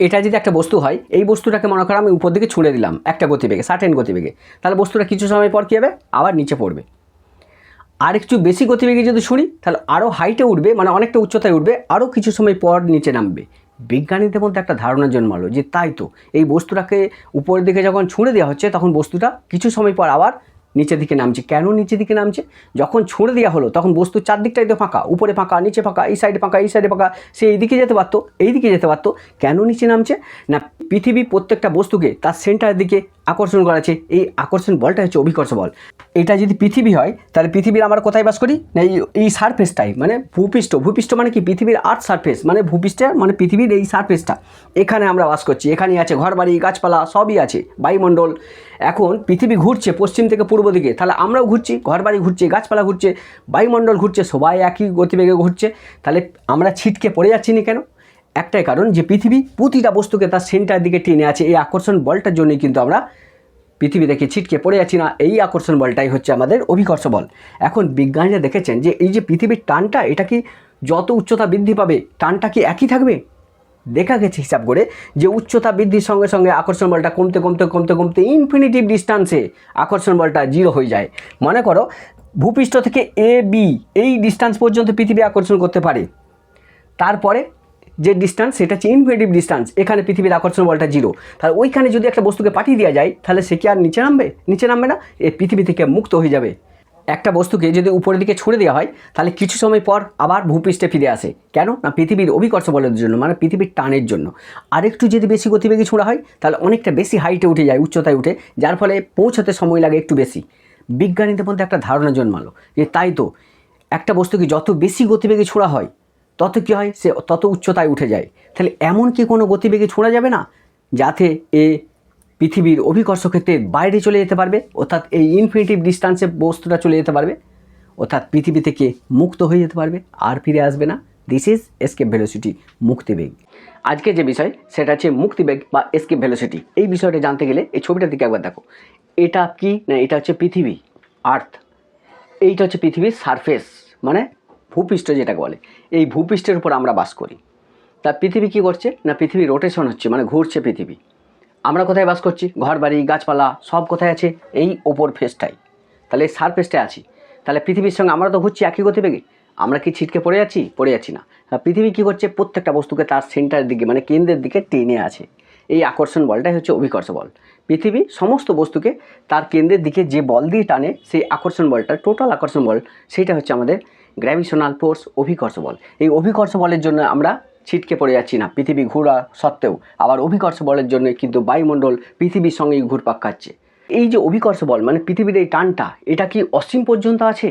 এটা যদি একটা বস্তু হয়, এই বস্তুটাকে মনে করো আমি উপর দিকে ছুঁড়ে দিলাম একটা গতিবেগে সার্টেন গতিবেগে, তাহলে বস্তুটা কিছু সময় পর কী হবে? আবার নিচে পড়বে। আর একটু বেশি গতিবেগে যদি ছুঁড়ি, তাহলে আরও হাইটে উঠবে মানে অনেকটা উচ্চতায় উঠবে আরও কিছু সময় পর নিচে নামবে। বিজ্ঞানীদের মধ্যে একটা ধারণা জন্মালো যে তাই তো, এই বস্তুটাকে উপরের দিকে যখন ছুঁড়ে দেওয়া হচ্ছে, তখন বস্তুটা কিছু সময় পর আবার নিচের দিকে নামছে। কেন নিচের দিকে নামছে? যখন ছুঁড়ে দেওয়া হলো, তখন বস্তুর চারদিকটাই তো ফাঁকা, উপরে ফাঁকা, নিচে ফাঁকা, এই সাইডে ফাঁকা, এই সাইডে ফাঁকা, সে এইদিকে যেতে পারতো, এইদিকে যেতে পারতো, কেন নিচে নামছে? না পৃথিবী প্রত্যেকটা বস্তুকে তার সেন্টারের দিকে আকর্ষণ করাছে এই আকর্ষণ বলটা হচ্ছে অভিকর্ষ বল। এটা যদি পৃথিবী হয়, তাহলে পৃথিবীর আমরা কোথায় বাস করি? না, এই এই সারফেসটাই মানে ভূপৃষ্ঠ। ভূপৃষ্ঠ মানে কি? পৃথিবীর আর্থ সারফেস মানে ভূপৃষ্ঠে মানে পৃথিবীর এই সারফেসটা এখানে আমরা বাস করছি, এখানেই আছে ঘরবাড়ি, গাছপালা, সবই আছে। বায়ুমণ্ডল এখন পৃথিবী ঘুরছে পশ্চিম থেকে পূর্ব দিকে, তাহলে আমরাও ঘুরছি, ঘরবাড়ি ঘুরছে, গাছপালা ঘুরছে, বায়ুমণ্ডল ঘুরছে, সবাই একই গতিবেগে ঘুরছে, তাহলে আমরা ছিটকে পড়ে যাচ্ছি না কেন? একটাই কারণ যে পৃথিবী প্রতিটা বস্তুকে তার সেন্টার দিকে টেনে আছে, এই আকর্ষণ বলটার জন্যই কিন্তু আমরা পৃথিবী থেকে ছিটকে পড়ে যাচ্ছি না, এই আকর্ষণ বলটাই হচ্ছে আমাদের অভিকর্ষ বল। এখন বিজ্ঞানীরা দেখেছেন যে এই যে পৃথিবীর টানটা, এটা কি যত উচ্চতা বৃদ্ধি পাবে, টানটা কি একই থাকবে? দেখা গেছে হিসাব করে যে উচ্চতা বৃদ্ধির সঙ্গে সঙ্গে আকর্ষণ বলটা কমতে কমতে কমতে কমতে ইনফিনিটিভ ডিস্টান্সে আকর্ষণ বলটা জিরো হয়ে যায়। মনে করো ভূপৃষ্ঠ থেকে এ বি এই ডিস্টান্স পর্যন্ত পৃথিবী আকর্ষণ করতে পারে। তারপরে যে ডিস্টান্স সেটা হচ্ছে ইনফিনিটিভ ডিস্টান্স এখানে পৃথিবীর আকর্ষণ বলটা জিরো তাহলে ওইখানে যদি একটা বস্তুকে পাঠিয়ে দেওয়া যায়, তাহলে সে কি আর নিচে নামবে? নিচে নামবে না, এ পৃথিবী থেকে মুক্ত হয়ে যাবে। একটা বস্তুকে যদি উপরের দিকে ছুড়ে দেওয়া হয়, তাহলে কিছু সময় পর আবার ভূপৃষ্ঠে ফিরে আসে। কেন? না, পৃথিবীর অভিকর্ষ বলের জন্য মানে পৃথিবীর টানের জন্য। আরেকটু যদি বেশি গতিবেগে ছোঁড়া হয়, তাহলে অনেকটা বেশি হাইটে উঠে যায়, উচ্চতায় উঠে, যার ফলে পৌঁছাতে সময় লাগে একটু বেশি। বিজ্ঞানীদের মধ্যে একটা ধারণা জন্মালো যে তাই তো, একটা বস্তুকে যত বেশি গতিবেগে ছোঁড়া হয়, তত কী হয়? সে তত উচ্চতায় উঠে যায়। তাহলে এমন কি কোনো গতিবেগে ছোঁড়া যাবে না? যাতে এ পৃথিবীর অভিকর্ষ ক্ষেত্রের বাইরে চলে যেতে পারবে, অর্থাৎ এই ইনফিনিটিভ ডিস্টান্সে বস্তুটা চলে যেতে পারবে, অর্থাৎ পৃথিবী থেকে মুক্ত হয়ে যেতে পারবে, আর ফিরে আসবে না। দিস ইজ এসকেপ ভেলোসিটি মুক্তিবেগ আজকে যে বিষয়, সেটা হচ্ছে মুক্তিবেগ বা এসকেপ ভেলোসিটি এই বিষয়টা জানতে গেলে এই ছবিটার দিকে একবার দেখো। এটা কি না এটা হচ্ছে পৃথিবী? আর্থ এইটা হচ্ছে পৃথিবীর সারফেস মানে ভূপৃষ্ঠ যেটাকে বলে। এই ভূপৃষ্ঠের উপর আমরা বাস করি। তা পৃথিবী কী করছে? না পৃথিবী রোটেশন হচ্ছে মানে ঘুরছে পৃথিবী। আমরা কোথায় বাস করছি? ঘর বাড়ি গাছপালা, সব কোথায় আছে? এই ওপর ফেসটাই। তাহলে এই সারফেসটায় আছি। তাহলে পৃথিবীর সঙ্গে আমরা তো ঘুরছি একই গতিবেগে। আমরা কি ছিটকে পড়ে যাচ্ছি? পড়ে যাচ্ছি না। পৃথিবী কী করছে? প্রত্যেকটা বস্তুকে তার সেন্টারের দিকে মানে কেন্দ্রের দিকে টেনে আছে। এই আকর্ষণ বলটাই হচ্ছে অভিকর্ষ বল। পৃথিবী সমস্ত বস্তুকে তার কেন্দ্রের দিকে যে বল দিয়ে টানে, সেই আকর্ষণ বলটা টোটাল আকর্ষণ বল সেটা হচ্ছে আমাদের গ্র্যাভিশনাল ফোর্স অভিকর্ষ বল। এই অভিকর্ষ বলের জন্য আমরা ছিটকে পড়ে যাচ্ছি না, পৃথিবী ঘোরা সত্ত্বেও। আবার অভিকর্ষ বলের জন্য কিন্তু বায়ুমণ্ডল পৃথিবীর সঙ্গেই ঘুরপাক খাচ্ছে। এই যে অভিকর্ষ বল মানে পৃথিবীর এই টানটা, এটা কি অসীম পর্যন্ত আছে?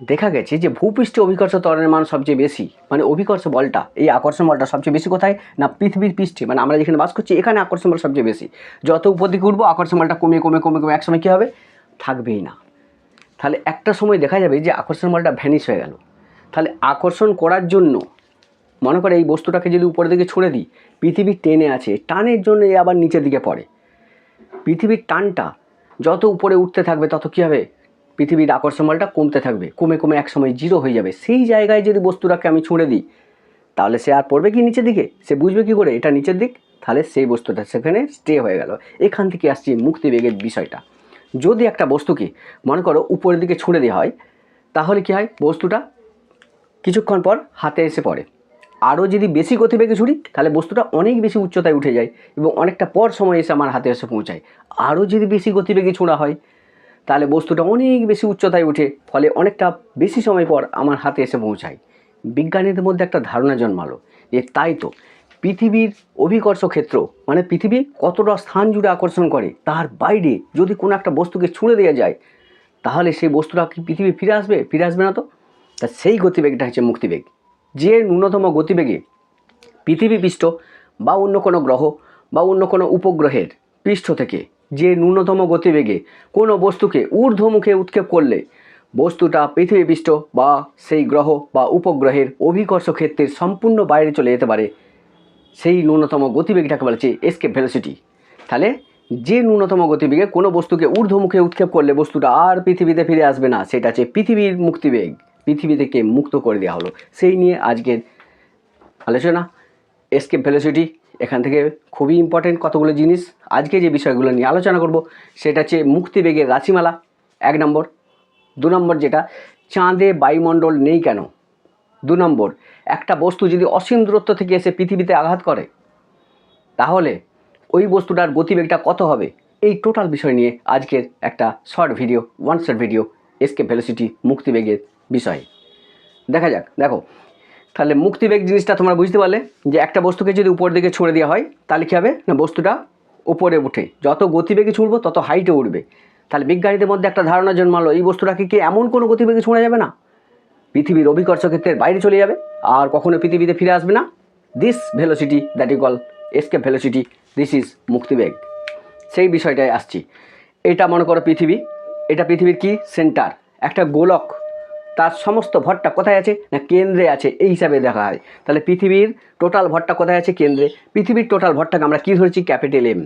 দেখা গেছে যে ভূপৃষ্ঠে অভিকর্ষ ত্বরণের মান সবচেয়ে বেশি মানে অভিকর্ষ বলটা, এই আকর্ষণ বলটা সবচেয়ে বেশি কোথায়? না, পৃথিবীর পৃষ্ঠে মানে আমরা যেখানে বাস করছি, এখানে আকর্ষণ বল সবচেয়ে বেশি। যত উপর দিকে উঠবো, আকর্ষণ বলটা কমে কমে কমে কমে, একসময় কী হবে? থাকবেই না। তাহলে একটা সময় দেখা যাবে যে আকর্ষণ বলটা ভ্যানিশ হয়ে গেল। তাহলে আকর্ষণ করার জন্য মনে করে এই বস্তুটাকে যদি উপরের দিকে ছুড়ে দিই, পৃথিবী টেনে আছে, টানের জন্য এ আবার নিচের দিকে পড়ে। পৃথিবীর টানটা যত উপরে উঠতে থাকবে, তত কী হবে? পৃথিবীর আকর্ষণ বলটা কমতে থাকবে, কমে কমে একসময় জিরো হয়ে যাবে। সেই জায়গায় যদি বস্তুটাকে আমি ছুঁড়ে দিই, তাহলে সে আর পড়বে কি নিচের দিকে? সে বুঝবে কি করে? এটা নিচের দিক, তাহলে সেই বস্তুটা সেখানে স্টে হয়ে গেল। এখান থেকে আসছে মুক্তিবেগের বিষয়টা। যদি একটা বস্তুকে, মনে করো, উপরের দিকে ছুঁড়ে দেওয়া হয়, তাহলে কি হয়? বস্তুটা কিছুক্ষণ পর হাতে এসে পড়ে। আরও যদি বেশি গতিবেগে ছুড়ি, তাহলে বস্তুটা অনেক বেশি উচ্চতায় উঠে যায় এবং অনেকটা পর সময় এসে আমার হাতে এসে পৌঁছায়। আরও যদি বেশি গতিবেগে ছোঁড়া হয়, তাহলে বস্তুটা অনেক বেশি উচ্চতায় উঠে ফলে অনেকটা বেশি সময় পর আমার হাতে এসে পৌঁছায়। বিজ্ঞানীদের মধ্যে একটা ধারণা জন্মালো যে তাই তো, পৃথিবীর অভিকর্ষ ক্ষেত্র মানে পৃথিবী কতটা স্থান জুড়ে আকর্ষণ করে, তার বাইরে যদি কোনো একটা বস্তুকে ছুঁড়ে দেওয়া যায়, তাহলে সেই বস্তুটা কি পৃথিবী ফিরে আসবে? ফিরে আসবে না তো? তা সেই গতিবেগটা হচ্ছে মুক্তিবেগ। যে ন্যূনতম গতিবেগে পৃথিবী পৃষ্ঠ বা অন্য কোনো গ্রহ বা অন্য কোনো উপগ্রহের পৃষ্ঠ থেকে যে ন্যূনতম গতিবেগে কোনো বস্তুকে ঊর্ধ্বমুখে উৎক্ষেপ করলে বস্তুটা পৃথিবী পৃষ্ঠ বা সেই গ্রহ বা উপগ্রহের অভিকর্ষ ক্ষেত্রের সম্পূর্ণ বাইরে চলে যেতে পারে। সেই ন্যূনতম গতিবেগটাকে বলা হচ্ছে এসকেপ ভেলোসিটি তাহলে যে ন্যূনতম গতিবেগে কোনো বস্তুকে ঊর্ধ্বমুখে উৎক্ষেপ করলে বস্তুটা আর পৃথিবীতে ফিরে আসবে না, সেটা হচ্ছে পৃথিবীর মুক্তিবেগ। পৃথিবী থেকে মুক্ত করে দেওয়া হলো। সেই নিয়ে আজকের আলোচনা এসকেপ ভেলোসিটি এখান থেকে খুবই ইম্পর্টেন্ট কতগুলো জিনিস। আজকে যে বিষয়গুলো নিয়ে আলোচনা করব, সেটা হচ্ছে মুক্তিবেগের রাশিমালা, এক নম্বর। দু নম্বর যেটা, চাঁদে বায়ুমণ্ডল নেই কেন? দু নম্বর, একটা বস্তু যদি অসীম দূরত্ব থেকে এসে পৃথিবীতে আঘাত করে, তাহলে ওই বস্তুটার গতিবেগটা কত হবে? এই টোটাল বিষয় নিয়ে আজকের একটা short video one short video escape velocity মুক্তিবেগের বিষয়ে। দেখা যাক, দেখো। তাহলে মুক্তিবেগ জিনিসটা তোমরা বুঝতে পারলে যে একটা বস্তুকে যদি উপর দিকে ছুড়ে দেওয়া হয়, তাহলে কী হবে? না, বস্তুটা উপরে উঠে। যত গতিবেগে ছুড়বো, তত হাইটে উঠবে। তাহলে বিজ্ঞানীদের মধ্যে একটা ধারণা জন্মালো, এই বস্তুটাকে কি এমন কোনো গতিবেগে ছোঁড়া যাবে না? পৃথিবীর অভিকর্ষ ক্ষেত্রের বাইরে চলে যাবে, আর কখনো পৃথিবীতে ফিরে আসবে না। This velocity that you call escape velocity this is মুক্তিবেগ। সেই বিষয়টায় আসছি। এটা মনে করো পৃথিবী। এটা পৃথিবীর কি? সেন্টার একটা গোলক। তার সমস্ত ভরটা কোথায় আছে? না কেন্দ্রে আছে, এই হিসাবে দেখা হয়। তাহলে পৃথিবীর টোটাল ভরটা কোথায় আছে? কেন্দ্রে। পৃথিবীর টোটাল ভরটাকে আমরা কী ধরেছি? ক্যাপিটাল এম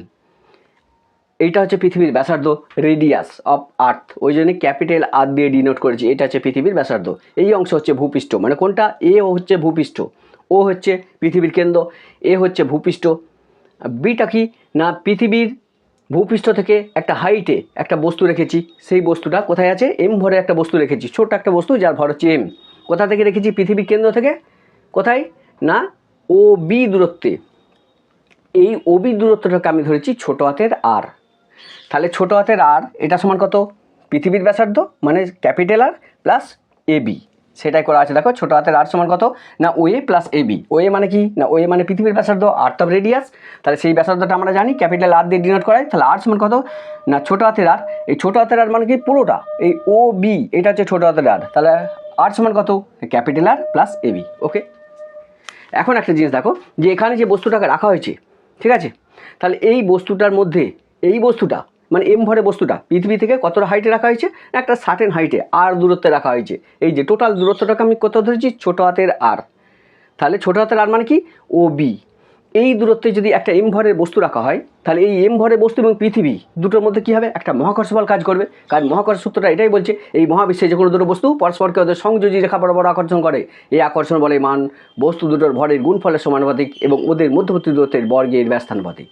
এইটা হচ্ছে পৃথিবীর ব্যাসার্ধ রেডিয়াস অফ আর্থ ওই জন্য ক্যাপিটাল আর দিয়ে ডিনোট করেছি। এটা হচ্ছে পৃথিবীর ব্যাসার্ধ। এই অংশ হচ্ছে ভূপৃষ্ঠ। মানে কোনটা? এ হচ্ছে ভূপৃষ্ঠ। ও হচ্ছে পৃথিবীর কেন্দ্র। এ হচ্ছে ভূপৃষ্ঠ। বিটা কি? না, পৃথিবীর ভূপৃষ্ঠ থেকে একটা হাইটে একটা বস্তু রেখেছি। সেই বস্তুটা কোথায় আছে? এম ভরে একটা বস্তু রেখেছি। ছোট্ট একটা বস্তু যার ভর হচ্ছে এম কোথা থেকে রেখেছি? পৃথিবীর কেন্দ্র থেকে। কোথায়? না ও বি দূরত্বে। এই ওবি দূরত্বটাকে আমি ধরেছি ছোট হাতের আর তাহলে ছোট হাতের আর এটা সমান কত? পৃথিবীর ব্যাসার্ধ মানে capital R plus A B সেটাই করা আছে। দেখো, ছোট হাতের আর সমান কত? না ওয়ে প্লাস এ বি ওয়ে মানে কি? না ওয়ে মানে পৃথিবীর ব্যাসার্ধ আর্থ অফ রেডিয়াস তাহলে সেই ব্যাসার্ধটা আমরা জানি, ক্যাপিটাল আর দিয়ে ডিনোট করাই। তাহলে আর সমান কত? না, ছোট হাতের আর এই ছোট হাতের আর মানে কি? পুরোটা। এই ও বি এটা হচ্ছে ছোট হাতের আর তাহলে আর সমান কত? Capital R plus A B okay এখন একটা জিনিস দেখো, যে এখানে যে বস্তুটাকে রাখা হয়েছে, ঠিক আছে? তাহলে এই বস্তুটার মধ্যে, এই বস্তুটা মানে এম ভরে বস্তুটা, পৃথিবী থেকে কতটা হাইটে রাখা হয়েছে? একটা সার্টেন হাইটে আর দূরত্বে রাখা হয়েছে। এই যে টোটাল দূরত্বটাকে আমি কত ধরেছি? ছোটো হাতের আর তাহলে ছোটো হাতের আর মানে কি? ও বি এই দূরত্বে যদি একটা এম ভরের বস্তু রাখা হয়, তাহলে এই এম ভরের বস্তু এবং পৃথিবী দুটোর মধ্যে কী হবে? একটা মহাকর্ষ বল কাজ করবে। কারণ মহাকর্ষ সূত্রটা এটাই বলছে, এই মহাবিশ্বে যে কোনো দুটো বস্তু পরস্পরকে ওদের সংযোজী রেখা বরাবর আকর্ষণ করে। এই আকর্ষণ বলে মান, বস্তু দুটোর ভরের গুণফলের সমানুপাতিক এবং ওদের মধ্যবর্তী দূরত্বের বর্গের ব্যস্তানুপাতিক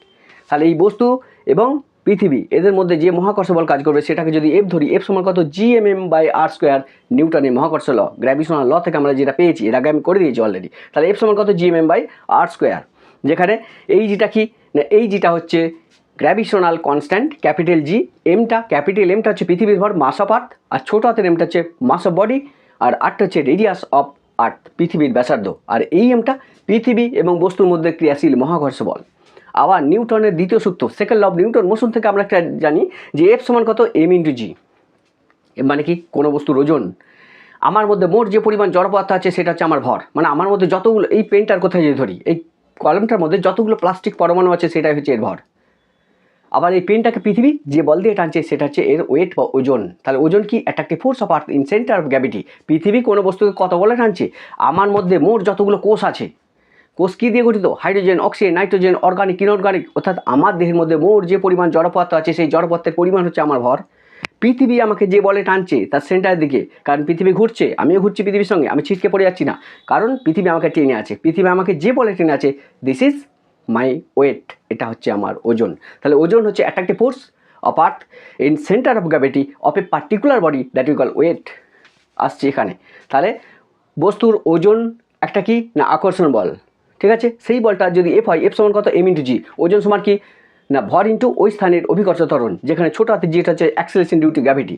তাহলে এই বস্তু এবং পৃথিবী। এদের মধ্যে যে মহাকর্ষ বল কাজ করবে, সেটাকে যদি এফ ধরি এফ সমান কত? G M M by R square নিউটনের মহাকর্ষ ল। গ্র্যাভিশনাল ল থেকে আমরা যেটা পেয়েছি, এর আগে আমি করে দিয়েছি অলরেডি তাহলে এফ সমান কত? G M M by R square যেখানে এই জিটা কি? না, এই জিটা হচ্ছে গ্র্যাভিশনাল কনস্ট্যান্ট ক্যাপিটাল জি এমটা ক্যাপিটাল এমটা হচ্ছে পৃথিবীর ভর মাস অফ আর্থ আর ছোটো হাতের এমটা হচ্ছে মাস অফ বডি আর আর্টটা হচ্ছে রেডিয়াস অফ আর্থ পৃথিবীর ব্যাসার্ধ। আর এই এমটা পৃথিবী এবং বস্তুর মধ্যে ক্রিয়াশীল মহাকর্ষ বল। আবার নিউটনের দ্বিতীয় সূত্র second law of Newton motion থেকে আমরা একটা জানি যে এফ সমান কত এম ইন্টু জি মানে কি? কোনো বস্তুর ওজন। আমার মধ্যে মোট যে পরিমাণ জড় পদার্থ আছে, সেটা হচ্ছে আমার ভর। মানে আমার মধ্যে যতগুলো, এই পেনটার কোথায় যদি ধরি? এই কলমটার মধ্যে যতগুলো প্লাস্টিক পরমাণু আছে, সেটাই হচ্ছে এর ভর। আবার এই পেনটাকে পৃথিবী যে বল দিয়ে টানছে, সেটা হচ্ছে এর ওয়েট বা ওজন। তাহলে ওজন কি attractive force of earth in centre of gravity পৃথিবী কোনো বস্তুকে কত বলে টানছে? আমার মধ্যে মোট যতগুলো কোষ আছে কোষ কী দিয়ে গঠিত hydrogen, oxygen, nitrogen, organic, inorganic, অর্থাৎ আমার দেহের মধ্যে মোট যে পরিমাণ জড়পদার্থ আছে, সেই জড়পদার্থের পরিমাণ হচ্ছে আমার ভর। পৃথিবী আমাকে যে বলে টানছে, তার সেন্টারের দিকে, কারণ পৃথিবী ঘুরছে, আমিও ঘুরছি পৃথিবীর সঙ্গে, আমি ছিটকে পড়ে যাচ্ছি না, কারণ পৃথিবী আমাকে টেনে আছে, পৃথিবী আমাকে যে বলে টেনে আছে দিস ইজ মাই ওয়েট এটা হচ্ছে আমার ওজন। তাহলে ওজন হচ্ছে attractive force of earth in centre of gravity of a particular body that you call weight আসছে এখানে। তাহলে বস্তুর ওজন একটা কি? না, আকর্ষণ বল। ঠিক আছে? সেই বলটা যদি এফ হয় এফ সমান কত? এম ইন্টু জি ওজন সমান কি? না, ভর ইন্টু ওই স্থানের অভিকর্ষ ত্বরণ, যেখানে ছোটো হাতে যেটা হচ্ছে অ্যাক্সেলেশন ডিউটি গ্র্যাভিটি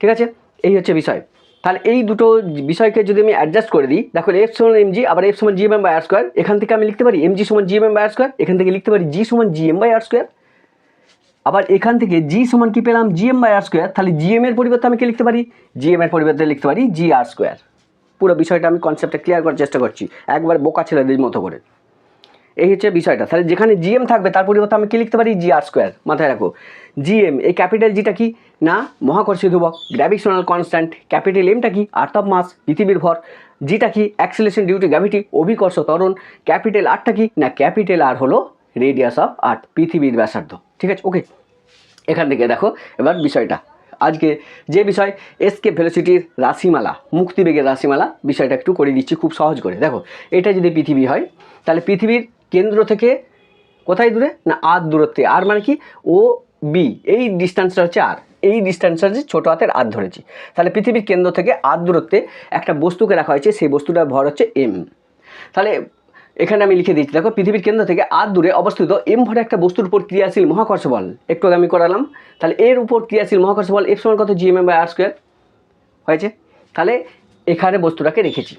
ঠিক আছে? এই হচ্ছে বিষয়। তাহলে এই দুটো বিষয়কে যদি আমি অ্যাডজাস্ট করে দিই, দেখো এফ সমান এম জি আবার এফ সমান G M by R square এখান থেকে আমি লিখতে পারি এম জি সমান G M by R square এখান থেকে লিখতে পারি জি সমান G M by R square আবার এখান থেকে জি সমান কি পেলাম? G M by R square তাহলে জি এম এর পরিবর্তে আমি কি লিখতে পারি? জি এম এর পরিবর্তে লিখতে পারি জি আর স্কোয়ার পুরো বিষয়টা আমি কনসেপ্টটা ক্লিয়ার করার চেষ্টা করছি। একবার বোকা ছেলেদের মতো করে। এই হচ্ছে বিষয়টা। তাহলে যেখানে জিএম থাকবে, তার পরিবর্তে আমি কি লিখতে পারি? জি আর স্কোয়ার মাথায় রাখো। জিএম এই ক্যাপিটাল জিটা কি? না মহাকর্ষীয় ধ্রুবক। গ্র্যাভিশনাল কনস্ট্যান্ট ক্যাপিটাল এমটা কি? আর্থ অফ মাস পৃথিবীর ভর। জিটা কি? অ্যাক্সিলেশন ডিউটি গ্র্যাভিটি অভিকর্ষ ত্বরণ। ক্যাপিটাল আরটা কি? না ক্যাপিটাল আর হলো রেডিয়াস অফ আর্থ পৃথিবীর ব্যাসার্ধ। ঠিক আছে? ওকে এখান থেকে দেখো এবার বিষয়টা। আজকে যে বিষয় এসকে ভেলোসিটির রাশিমালা, মুক্তিবেগের রাশিমালা বিষয়টা একটু করে দিচ্ছি খুব সহজ করে। দেখো, এটা যদি পৃথিবী হয়, তাহলে পৃথিবীর কেন্দ্র থেকে কোথায় দূরে? না আর দূরত্বে। আর মানে কি? ও, বি, এই ডিস্টেন্সটা হচ্ছে আর এই ডিস্টেন্সটা হচ্ছে ছোটো হাতের আর ধরেছি। তাহলে পৃথিবীর কেন্দ্র থেকে আর দূরত্বে একটা বস্তুকে রাখা হয়েছে, সেই বস্তুটার ভর হচ্ছে এম তাহলে এখানে আমি লিখে দিচ্ছি, দেখো, পৃথিবীর কেন্দ্র থেকে আর দূরে অবস্থিত এম ভরে একটা বস্তুর উপর ক্রিয়াশীল মহাকর্ষ বল। একটু আমি করালাম। তাহলে এর উপর ক্রিয়াশীল মহাকর্ষ বল এফ সমান কত? জিএমএম বাই আর স্কোয়ার হয়েছে? তাহলে এখানে বস্তুটাকে রেখেছি।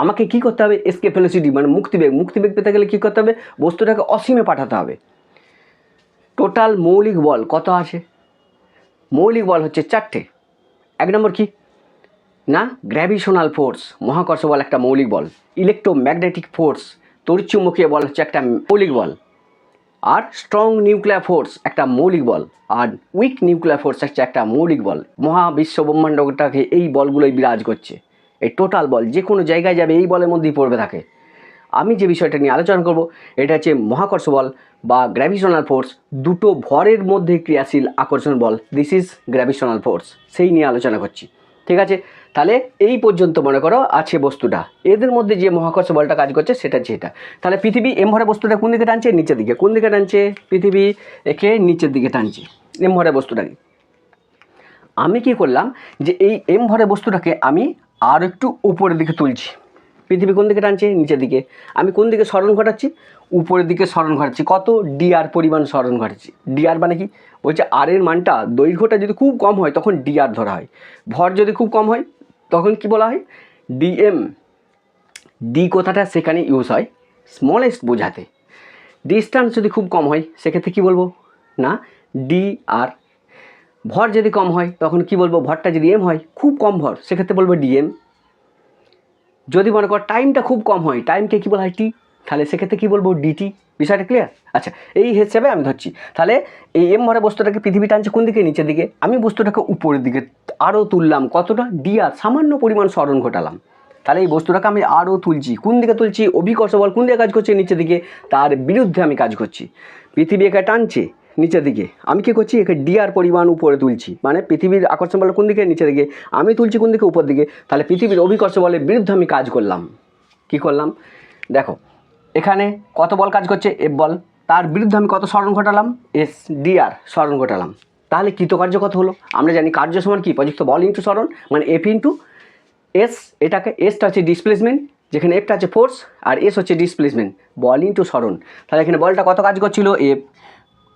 আমাকে কি করতে হবে? এসকে ভেলোসিটি মানে মুক্তিবেগ মুক্তিবেগ পেতে গেলে কী করতে হবে? বস্তুটাকে অসীমে পাঠাতে হবে। টোটাল মৌলিক বল কত আছে? মৌলিক বল হচ্ছে চারটে। এক নম্বর কি? না? গ্র্যাভিশনাল ফোর্স মহাকর্ষ বল একটা মৌলিক বল। ইলেকট্রোম্যাগনেটিক ফোর্স তড়িৎচুম্বকীয় বল হচ্ছে একটা মৌলিক বল। আর স্ট্রং নিউক্লিয়ার ফোর্স একটা মৌলিক বল। আর উইক নিউক্লিয়ার ফোর্স হচ্ছে একটা মৌলিক বল। মহাবিশ্ব ব্রহ্মাণ্ডটাকে এই বলগুলোই বিরাজ করছে। এই টোটাল বল, যে কোনো জায়গায় যাবে এই বলের মধ্যেই পড়বে থাকে আমি যে বিষয়টা নিয়ে আলোচনা করব, এটা হচ্ছে মহাকর্ষ বল বা গ্র্যাভিশনাল ফোর্স দুটো ভরের মধ্যে ক্রিয়াশীল আকর্ষণ বল। দিস ইজ গ্র্যাভিশনাল ফোর্স সেই নিয়ে আলোচনা করছি। ঠিক আছে? তাহলে এই পর্যন্ত মনে করো আছে বস্তুটা। এদের মধ্যে যে মহাকর্ষ বলটা কাজ করছে সেটা এটা। তাহলে পৃথিবী এম ভরে বস্তুটা কোন দিকে টানছে? নিচের দিকে। কোন দিকে টানছে? পৃথিবী একে নিচের দিকে টানছে। এম ভরে বস্তুটাকে। আমি কি করলাম যে এই এম ভরে বস্তুটাকে আমি আর একটু উপরের দিকে তুলছি। পৃথিবী কোন দিকে টানছে? নিচের দিকে। আমি কোন দিকে স্মরণ ঘটাচ্ছি? উপরের দিকে স্মরণ ঘটাচ্ছি। কত ডিআর পরিমাণ স্মরণ ঘটাচ্ছি? ডিআর মানে কি? বলছে আর এর মানটা দৈর্ঘ্যটা যদি খুব কম হয়, তখন ডিআর ধরা হয়। ভর যদি খুব কম হয় তখন কি বলা হয়? ডিএম ডি কথাটা সেখানে ইউজ হয় স্মলেস্ট বোঝাতে। ডিস্টান্স যদি খুব কম হয়, সেক্ষেত্রে কি বলব? না ডি আর ভর যদি কম হয়, তখন কি বলব? ভরটা যদি এম হয়, খুব কম ভর, সেক্ষেত্রে বলব ডিএম যদি মনে কর টাইমটা খুব কম হয় টাইমকে কী বলা হয়? টি তাহলে সেক্ষেত্রে কী বলব? ডিটি বিষয়টা ক্লিয়ার আচ্ছা এই হিসেবে আমি ধরছি। তাহলে এই এম ভরে বস্তুটাকে পৃথিবী টানছে কোন দিকে? নিচের দিকে। আমি বস্তুটাকে উপরের দিকে আরও তুললাম। কতটা? ডিআর সামান্য পরিমাণ স্মরণ ঘটালাম। তাহলে এই বস্তুটাকে আমি আরও তুলছি। কোন দিকে তুলছি? অভিকর্ষ বল কোন দিকে কাজ করছে? নিচের দিকে। তার বিরুদ্ধে আমি কাজ করছি। পৃথিবী একে টানছে নিচের দিকে। আমি কী করছি? একে ডিআর পরিমাণ উপরে তুলছি। মানে পৃথিবীর আকর্ষণ বল কোন দিকে? নিচের দিকে। আমি তুলছি কোন দিকে? উপর দিকে। তাহলে পৃথিবীর অভিকর্ষ বলের বিরুদ্ধে আমি কাজ করলাম। কি করলাম? দেখো এখানে কত বল কাজ করছে? এফ বল। তার বিরুদ্ধে আমি কত স্মরণ ঘটালাম? এস ডিআর স্মরণ ঘটালাম। তাহলে কৃতকার্য কত হলো? আমরা জানি কার্য সমান কি? প্রযুক্ত বল ইন্টু স্মরণ মানে এফ ইন্টু এস এটাকে এসটা হচ্ছে ডিসপ্লেসমেন্ট যেখানে এফটা হচ্ছে ফোর্স আর এস হচ্ছে ডিসপ্লেসমেন্ট বল ইন্টু স্মরণ। তাহলে এখানে বলটা কত কাজ করছিল? এফ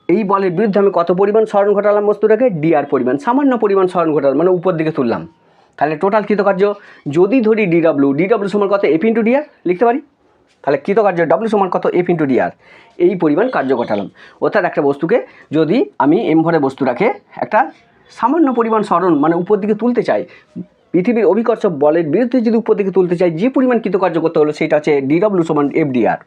এই বলের বিরুদ্ধে আমি কত পরিমাণ স্মরণ ঘটালাম বস্তুটাকে? ডিআর পরিমাণ, সামান্য পরিমাণ স্মরণ ঘটালাম মানে উপর দিকে তুললাম। তাহলে টোটাল কৃতকার্য, যদি ধরি ডিডাব্লিউ ডিডাব্লিউ সমান কত? এফ ইন্টু ডিআর লিখতে পারি? তাহলে কৃতকার্য ডাব্লিউ সমান কত? এফ ইন্টু ডিআর এই পরিমাণ কার্য ঘটালাম। অর্থাৎ একটা বস্তুকে যদি আমি এম ভরে বস্তুটাকে একটা সামান্য পরিমাণ স্মরণ মানে উপর দিকে তুলতে চাই, পৃথিবীর অভিকর্ষ বলের বিরুদ্ধে যদি উপর দিকে তুলতে চাই, যে পরিমাণ কৃতকার্য করতে হলো সেটা হচ্ছে ডিডাব্লিউ সমান এফ ডিআর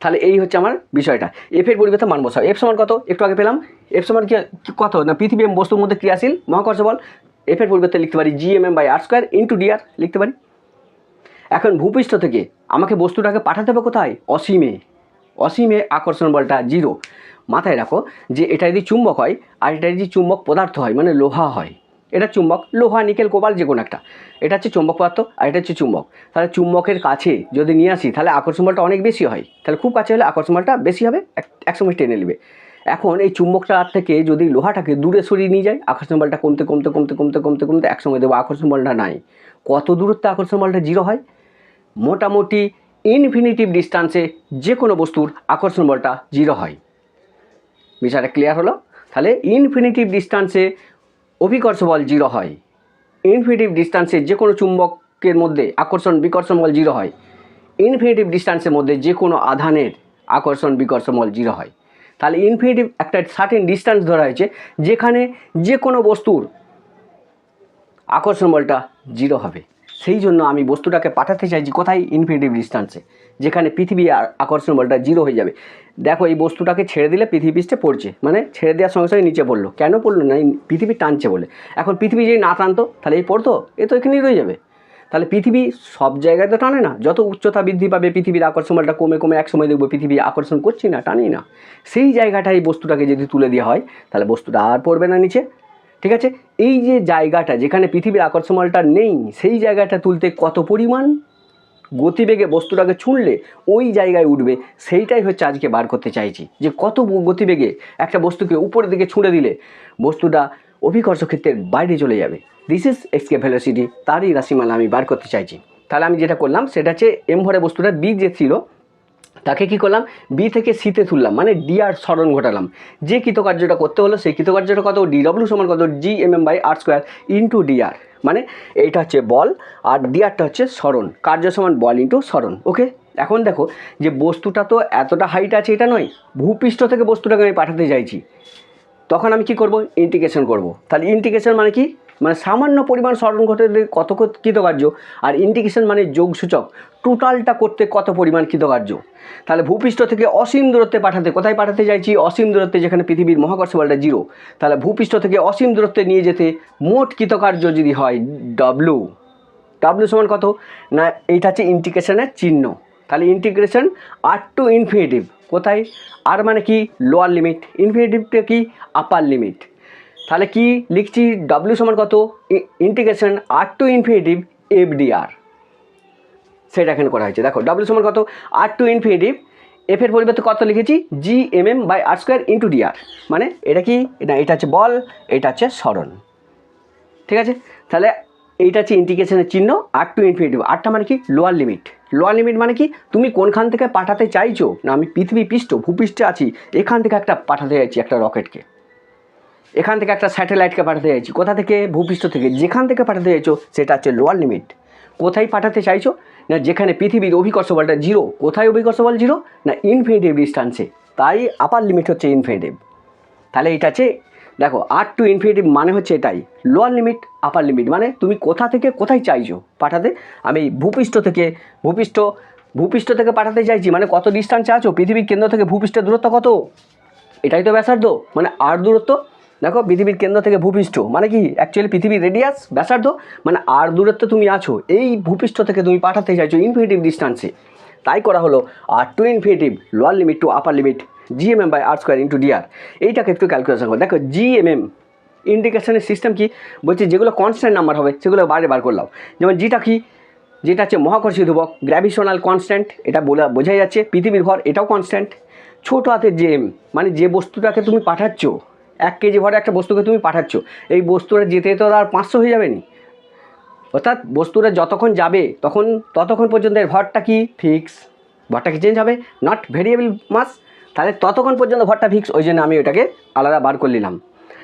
তাহলে এই হচ্ছে আমার বিষয়টা। এফ এর পরিবর্তে মান বসাও। এফ সমান কত? একটু আগে পেলাম। এফ সমান কি কত? না, পৃথিবী বস্তুর মধ্যে ক্রিয়াশীল মহাকর্ষ বল। এফ এর পরিবর্তে লিখতে পারি G M M by R square into DR লিখতে পারি। এখন ভূপৃষ্ঠ থেকে আমাকে বস্তুটাকে পাঠাতে হবে কোথায়? অসীমে। অসীমে আকর্ষণ বলটা জিরো মাথায় রাখো যে এটা যদি চুম্বক হয় আর এটা যদি চুম্বক পদার্থ হয় মানে লোহা হয়, এটা চুম্বক, লোহা, নিকেল, কোবাল যে কোনো একটা, এটা হচ্ছে চুম্বক পদার্থ আর এটা হচ্ছে চুম্বক। তাহলে চুম্বকের কাছে যদি নিয়ে আসি, তাহলে আকর্ষণ বলটা অনেক বেশি হয়। তাহলে খুব কাছে হলে আকর্ষণ বলটা বেশি হবে, এক- একসঙ্গে টেনে নেবে। এখন এই চুম্বকটার থেকে যদি লোহাটাকে দূরে সরিয়ে নিয়ে যায়, আকর্ষণ বলটা কমতে কমতে কমতে কমতে কমতে কমতে একসঙ্গে দেবো আকর্ষণ বলটা নাই। কত দূরত্বে আকর্ষণ বলটা জিরো হয়? মোটামুটি ইনফিনিটিভ ডিস্টান্সে যে কোনো বস্তুর আকর্ষণ বলটা জিরো হয়। বিষয়টা ক্লিয়ার হলো? তাহলে ইনফিনিটিভ ডিস্টান্সে অভিকর্ষ বল জিরো হয়। ইনফিনিটিভ ডিস্টান্সে যে কোনো চুম্বকের মধ্যে আকর্ষণ বিকর্ষণ বল জিরো হয়। ইনফিনিটিভ ডিস্টান্সের মধ্যে যে কোনো আধানের আকর্ষণ বিকর্ষণ বল জিরো হয়। তাহলে ইনফিনিটিভ একটা সার্টেন ডিস্টান্স ধরা হয়েছে, যেখানে যে কোনো বস্তুর আকর্ষণ বলটা জিরো হবে। সেই জন্য আমি বস্তুটাকে পাঠাতে চাইছি কোথায় ইনফিনিটিভ ডিস্টান্সে যেখানে পৃথিবী আর আকর্ষণ বলটা জিরো হয়ে যাবে। দেখো, এই বস্তুটাকে ছেড়ে দিলে পৃথিবী পৃষ্ঠে পড়ছে মানে ছেড়ে দেওয়ার সঙ্গে সঙ্গে নিচে পড়ল। কেন পড়ল না? পৃথিবী টানছে বলে। এখন পৃথিবী যদি না টানতো, তাহলে এই পড়তো? এ তো এখানেই রয়ে যাবে। তাহলে পৃথিবী সব জায়গায় তো টানে না। যত উচ্চতা বৃদ্ধি পাবে, পৃথিবীর আকর্ষণ বলটা কমে কমে এক সময় দেখব পৃথিবী আকর্ষণ করছি না টানি না। সেই জায়গাটায় এই বস্তুটাকে যদি তুলে দেওয়া হয়, তাহলে বস্তুটা আর পড়বে না নিচে। ঠিক আছে? এই যে জায়গাটা যেখানে পৃথিবীর আকর্ষণ বলটা নেই, সেই জায়গাটা তুলতে কত পরিমাণ গতিবেগে বস্তুটাকে ছুঁড়লে ওই জায়গায় উঠবে, সেইটাই হচ্ছে আজকে বার করতে চাইছি। যে কত গতিবেগে একটা বস্তুকে উপরের দিকে ছুঁড়ে দিলে বস্তুটা অভিকর্ষ ক্ষেত্রের বাইরে চলে যাবে। দিস ইজ এক্সকে ভেলোসিটি তারই রাশিমালা আমি বার করতে চাইছি। তাহলে আমি যেটা করলাম, সেটা হচ্ছে এম ভরে বস্তুটা বি যে ছিল তাকে কি করলাম? বি থেকে সিতে তুললাম মানে ডি আর স্মরণ ঘটালাম। যে কৃতকার্যটা করতে হলো, সেই কৃতকার্যটা কত? ডি সমান কত? G M M by R square into DR মানে এইটা হচ্ছে বল, আর ডিআরটা হচ্ছে স্মরণ। কার্য সমান বল ইন্টু স্মরণ ওকে এখন দেখো, যে বস্তুটা তো এতটা হাইট আছে, এটা নয়। ভূপৃষ্ঠ থেকে বস্তুটাকে আমি পাঠাতে চাইছি। তখন আমি কি করব? ইন্টিগ্রেশন করব। তাহলে ইন্টিগ্রেশন মানে কি? মানে সামান্য পরিমাণ স্মরণ ঘটে কত কত কৃতকার্য। আর ইন্ডিকেশন মানে যোগসূচক। টোটালটা করতে কত পরিমাণ কৃতকার্য? তাহলে ভূপৃষ্ঠ থেকে অসীম দূরত্বে পাঠাতে, কোথায় পাঠাতে চাইছি? অসীম দূরত্বে যেখানে পৃথিবীর মহাকর্ষ বলটা জিরো তাহলে ভূপৃষ্ঠ থেকে অসীম দূরত্বে নিয়ে যেতে মোট কৃতকার্য যদি হয় ডব্লু ডাব্লিউ সমান কত? না, এইটা হচ্ছে ইন্টিগ্রেশনের চিহ্ন। তাহলে ইন্টিগ্রেশন আর টু ইনফিনিটিভ কোথায়? আর মানে কি? লোয়ার লিমিট ইনফিনিটিভটা কি? আপার লিমিট তাহলে কি লিখছি ডাব্লিউ সমান কত? Integration R to infinitive FDR সেটা এখানে করা হয়েছে। দেখো ডাব্লিউ সমান কত? আর টু ইনফিনিটিভ এফ এর পরিবর্তে কত লিখেছি? G M M by R square into DR মানে এটা কি? না, এটা হচ্ছে বল, এটা হচ্ছে স্মরণ। ঠিক আছে? তাহলে এইটা হচ্ছে ইন্টিগ্রেশনের চিহ্ন আর টু ইনফিনিটিভ আরটা মানে কি? লোয়ার লিমিট লোয়ার লিমিট মানে কি? তুমি কোনখান থেকে পাঠাতে চাইছো? না, আমি পৃথিবী পৃষ্ঠ ভূপৃষ্ঠে আছি, এখান থেকে একটা পাঠাতে চাইছি একটা রকেটকে এখান থেকে একটা স্যাটেলাইটকে পাঠাতে চাইছি। কোথা থেকে? ভূপৃষ্ঠ থেকে। যেখান থেকে পাঠাতে চাইছো, সেটা হচ্ছে লোয়ার লিমিট কোথায় পাঠাতে চাইছো? না, যেখানে পৃথিবীর অভিকর্ষ বলটা জিরো কোথায় অভিকর্ষ বল জিরো না ইনফিনিটিভ ডিস্টান্সে তাই আপার লিমিট হচ্ছে ইনফিনিটিভ তাহলে এটা হচ্ছে, দেখো আর টু ইনফিনিটিভ মানে হচ্ছে এটাই। লোয়ার লিমিট আপার লিমিট মানে তুমি কোথা থেকে কোথায় চাইছো পাঠাতে? আমি ভূপৃষ্ঠ থেকে, ভূপৃষ্ঠ ভূপৃষ্ঠ থেকে পাঠাতে চাইছি। মানে কত ডিস্টান্সে আছো? পৃথিবীর কেন্দ্র থেকে ভূপৃষ্ঠের দূরত্ব কত? এটাই তো ব্যাসার্ধ। মানে আর দূরত্ব দেখো, পৃথিবীর কেন্দ্র থেকে ভূপৃষ্ঠ মানে কি? অ্যাকচুয়ালি পৃথিবীর রেডিয়াস ব্যাসার্ধ মানে আর দূরত্বে তুমি আছো। এই ভূপৃষ্ঠ থেকে তুমি পাঠাতে চাইছো ইনফিনিটিভ ডিস্টান্সে তাই করা হলো, R to infinitive lower limit to upper limit GMM by R square into DR এইটাকে একটু ক্যালকুলেশন করো। দেখো জিএমএম ইন্ডিকেশনের সিস্টেম কি? বলছি যেগুলো কনস্ট্যান্ট নাম্বার হবে, সেগুলো বাইরে বার করলাম। যেমন জিটা কি? যেটা হচ্ছে মহাকর্ষী ধ্রুবক গ্র্যাভিশনাল কনস্ট্যান্ট এটা বলা, বোঝাই যাচ্ছে, পৃথিবীর ঘর এটাও কনস্ট্যান্ট ছোট হাতের যে এম মানে যে বস্তুটাকে তুমি পাঠাচ্ছ এক কেজি ভরে একটা বস্তুকে তুমি পাঠাচ্ছ, এই বস্তুটা যেতে তো আর পাঁচশো হয়ে যাবে নি। অর্থাৎ বস্তুটা যতক্ষণ যাবে, তখন, ততক্ষণ পর্যন্ত এর ভরটা কি? ফিক্স ভরটা কি চেঞ্জ হবে? নট ভেরিয়েবল মাস তাহলে ততক্ষণ পর্যন্ত ভরটা ফিক্স ওই জন্য আমি ওটাকে আলাদা বার করে নিলাম।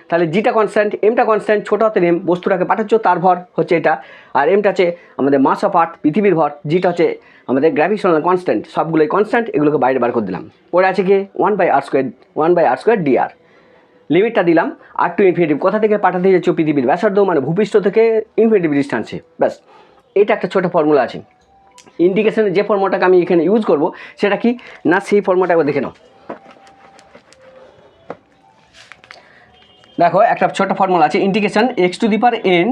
তাহলে জিটা কনস্ট্যান্ট এমটা কনস্ট্যান্ট ছোটো হাতের এম বস্তুটাকে পাঠাচ্ছ, তার ভর হচ্ছে এটা। আর এমটা হচ্ছে আমাদের মাস অফ আর্ট পৃথিবীর ভর জিটা হচ্ছে আমাদের গ্র্যাভিশনাল কনস্ট্যান্ট সবগুলোই কনস্ট্যান্ট এগুলোকে বাইরে বার করে দিলাম। পরে আছে কি? One by R square one by R square DR লিমিটটা দিলাম, আর টু ইনফিনিটিভ কোথা থেকে পাঠাতে যাচ্ছ পৃথিবীর? ব্যাসার্ধ মানে ভূপৃষ্ঠ থেকে ইনফিনিটিভ ডিস্টান্সে ব্যাস। এটা একটা ছোটো ফর্মুলা আছে। ইন্ডিকেশনের যে ফর্মুলাটাকে আমি এখানে ইউজ করব, সেটা কি? না, সেই ফর্মুলাটা একবার দেখে নাও। দেখো, একটা ছোট ফর্মুলা আছে integration X to the power N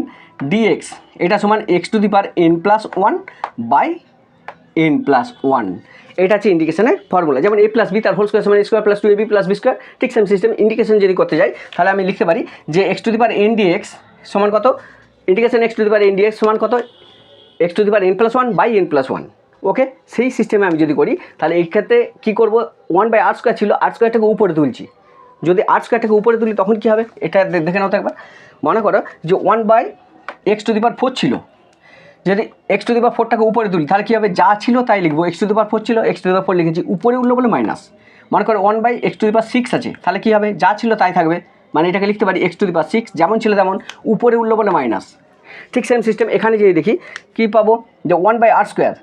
DX এটা সমান X to the power N plus one by N plus one এটা হচ্ছে ইন্ডিকেশনের ফর্মুলা যেমন এ প্লাস বি তার হোল স্কোয়ার সমান square plus two A B plus B square ঠিক same system indication যদি করতে যাই, তাহলে আমি লিখতে পারি যে X to the power N D X সমান কত? Indication X to the power N D X সমান কত? X to the power N plus one by N plus one okay সেই সিস্টেমে আমি যদি করি, তাহলে এই ক্ষেত্রে কী করব? ওয়ান বাই আর স্কোয়ার ছিল আর স্কোয়ারটাকে উপরে তুলছি। যদি আর স্কোয়ারটাকে উপরে তুলি, তখন কী হবে? এটা দেখে নাও তো একবার। মনে করো যে one by X to the power four ছিল। যদি এক্স টু দি ফোরটাকে উপরে তুলি, তাহলে কী হবে? যা ছিল তাই লিখব। এক্স টু দি ফোর ছিল X to the power four লিখেছি। উপরে উঠল বলে মাইনাস মনে করো one by X to the six আছে। তাহলে কী হবে? যা ছিল তাই থাকবে। মানে এটাকে লিখতে পারি এক্স টু দি সিক্স যেমন ছিল তেমন, উপরে উঠল বলে মাইনাস ঠিক সেম সিস্টেম এখানে যদি দেখি, কী পাবো? যে ওয়ান বাই আর স্কোয়ার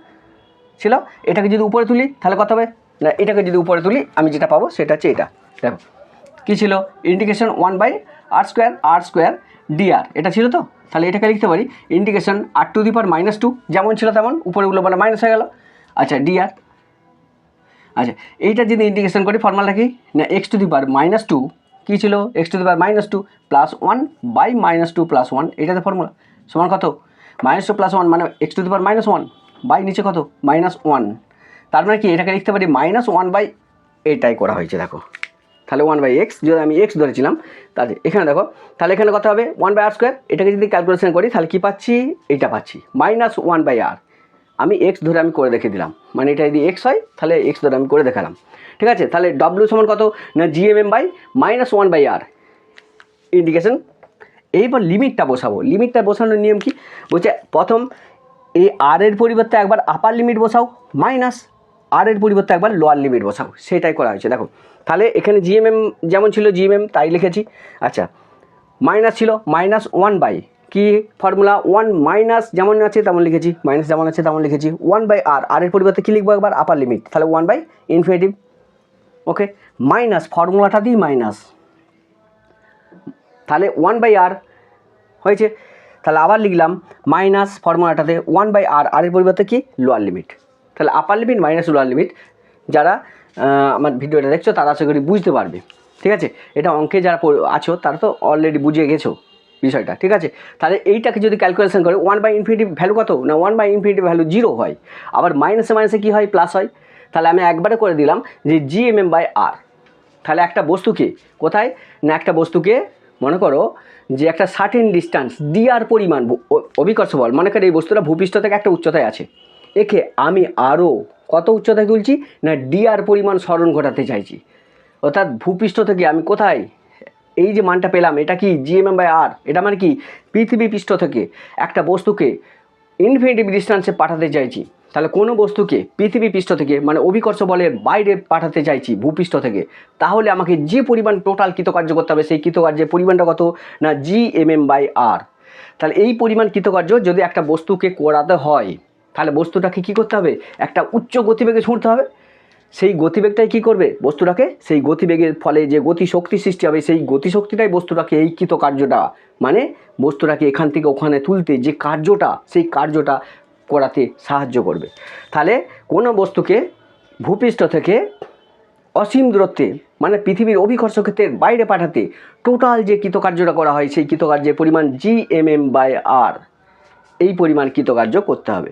ছিল, এটাকে যদি উপরে তুলি, তাহলে কত হবে? না, এটাকে যদি উপরে তুলি, আমি যেটা পাবো, সেটা হচ্ছে এটা। দেখো, কী ছিল? Indication one by R square R square DR এটা ছিল তো? তাহলে এটাকে লিখতে পারি indication R to the power minus two যেমন ছিল তেমন, উপরে উঠল মানে মাইনাস হয়ে গেল। আচ্ছা ডিআর আচ্ছা এইটা যদি ইন্ডিকেশন করি ফর্মালটা কি? না X to the power minus two কী ছিল? X to the power minus two plus one by minus two plus one এটাতে ফর্মুলা সমান কত? মাইনাস টু প্লাস ওয়ান মানে X to the power minus one by নিচে কত? Minus one তার মানে কি? এটাকে লিখতে পারি মাইনাস ওয়ান বাই এটাই করা হয়েছে, দেখো। তাহলে ওয়ান বাই এক্স যদি আমি এক্স ধরেছিলাম, তাহলে এখানে দেখো, তাহলে এখানে কথা হবে? ওয়ান বাই আর স্কোয়ার এটাকে যদি ক্যালকুলেশন করি, তাহলে কী পাচ্ছি? এটা পাচ্ছি। মাইনাস ওয়ান বাই আর আমি এক্স ধরে আমি করে দেখে দিলাম। মানে এটা যদি এক্স হয়, তাহলে এক্স ধরে আমি করে দেখালাম। ঠিক আছে? তাহলে ডব্লিউ সমান কত? না GMM by minus one by R indication এইবার লিমিটটা বসাবো। লিমিটটা বসানোর নিয়ম কি? বলছে, প্রথম এই আর এর পরিবর্তে একবার আপার লিমিট বসাও মাইনাস আর এর পরিবর্তে একবার লোয়ার লিমিট বসাও, সেটাই করা হয়েছে। দেখো, তাহলে এখানে জিএমএম যেমন ছিল জিএমএম তাই লিখেছি। আচ্ছা মাইনাস ছিল মাইনাস ওয়ান বাই কি ফর্মুলা ওয়ান মাইনাস যেমন আছে তেমন লিখেছি মাইনাস যেমন আছে তেমন লিখেছি। ওয়ান বাই আর আর এর পরিবর্তে কী লিখব একবার? আপার লিমিট তাহলে one by infinitive okay minus ফর্মুলাটা দিই মাইনাস তাহলে ওয়ান বাই আর হয়েছে। তাহলে আবার লিখলাম মাইনাস ফর্মুলাটাতে ওয়ান বাই আর আর এর পরিবর্তে কি? লোয়ার লিমিট তাহলে upper limit minus lower limit যারা আমার ভিডিওটা দেখছ, তারা আশা করি বুঝতে পারবে। ঠিক আছে? এটা অঙ্কে যারা আছো, তারা তো অলরেডি বুঝে গেছো বিষয়টা, ঠিক আছে? তাহলে এইটাকে যদি ক্যালকুলেশন করে ওয়ান বাই ইনফিনিটি ভ্যালু কত? না one by infinity value zero হয়। আবার মাইনাসে মাইনাসে কী হয়? প্লাস হয়। তাহলে আমি একবারে করে দিলাম যে G M M by R তাহলে একটা বস্তুকে কোথায়? না, একটা বস্তুকে মনে করো যে একটা সার্টেন ডিস্টান্স ডিআর পরিমাণ অভিকর্ষ বল মনে করো এই বস্তুটা ভূপৃষ্ঠ থেকে একটা উচ্চতায় আছে। একে আমি আরও কত উচ্চতায় তুলছি না ডিআর পরিমাণ স্মরণ ঘটাতে চাইছি? অর্থাৎ ভূপৃষ্ঠ থেকে আমি কোথায়? এই যে মানটা পেলাম, এটা কি জিএমএম বাই আর এটা মানে কি পৃথিবী পৃষ্ঠ থেকে একটা বস্তুকে ইনফিনিটিভ ডিস্টান্সে পাঠাতে চাইছি। তাহলে কোনো বস্তুকে পৃথিবী পৃষ্ঠ থেকে মানে অভিকর্ষ বলের বাইরে পাঠাতে চাইছি ভূপৃষ্ঠ থেকে? তাহলে আমাকে যে পরিমাণ টোটাল কৃতকার্য করতে হবে, সেই কৃতকার্যের পরিমাণটা কত? না G M M by R তাহলে এই পরিমাণ কৃতকার্য যদি একটা বস্তুকে করাতে হয় তাহলে বস্তুটাকে কী করতে হবে? একটা উচ্চ গতিবেগে ছুঁড়তে হবে। সেই গতিবেগটাই কী করবে? বস্তুটাকে সেই গতিবেগের ফলে যে গতি শক্তি সৃষ্টি হবে, সেই গতিশক্তিটাই বস্তুটাকে এই কৃত কার্যটা মানে বস্তুটাকে এখান থেকে ওখানে তুলতে যে কার্যটা, সেই কার্যটা করাতে সাহায্য করবে। তাহলে কোনো বস্তুকে ভূপৃষ্ঠ থেকে অসীম দূরত্বে মানে পৃথিবীর অভিকর্ষ ক্ষেত্রের বাইরে পাঠাতে টোটাল যে কৃতকার্যটা করা হয়, সেই কৃতকার্যের পরিমাণ G M M by R এই পরিমাণ কৃতকার্য করতে হবে।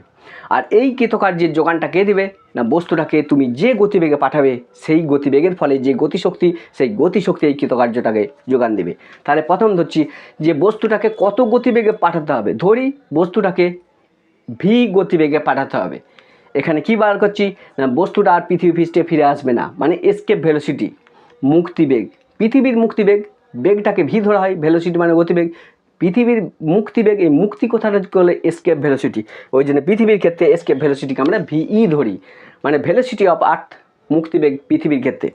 আর এই কৃতকার্যের যোগানটা কে দেবে? না বস্তুটাকে তুমি যে গতিবেগে পাঠাবে, সেই গতিবেগের ফলে যে গতিশক্তি, সেই গতিশক্তি এই কৃতকার্যটাকে যোগান দেবে। তাহলে প্রথম ধরছি যে বস্তুটাকে কত গতিবেগে পাঠাতে হবে? ধরি বস্তুটাকে ভি গতিবেগে পাঠাতে হবে। এখানে কি বার করছি? না, বস্তুটা আর পৃথিবী পৃষ্ঠে ফিরে আসবে না। মানে এসকেপ ভেলোসিটি মুক্তিবেগ। পৃথিবীর মুক্তিবেগ, বেগটাকে ভি ধরা হয় ভেলোসিটি মানে গতিবেগ। পৃথিবীর মুক্তিবেগ এই মুক্তি কথাটা করলে এসকেপ ভেলোসিটি ওই জন্য পৃথিবীর ক্ষেত্রে এসকেপ ভেলোসিটিকে আমরা ভিই ধরি। মানে ভেলোসিটি অফ আর্থ মুক্তিবেগ পৃথিবীর ক্ষেত্রে।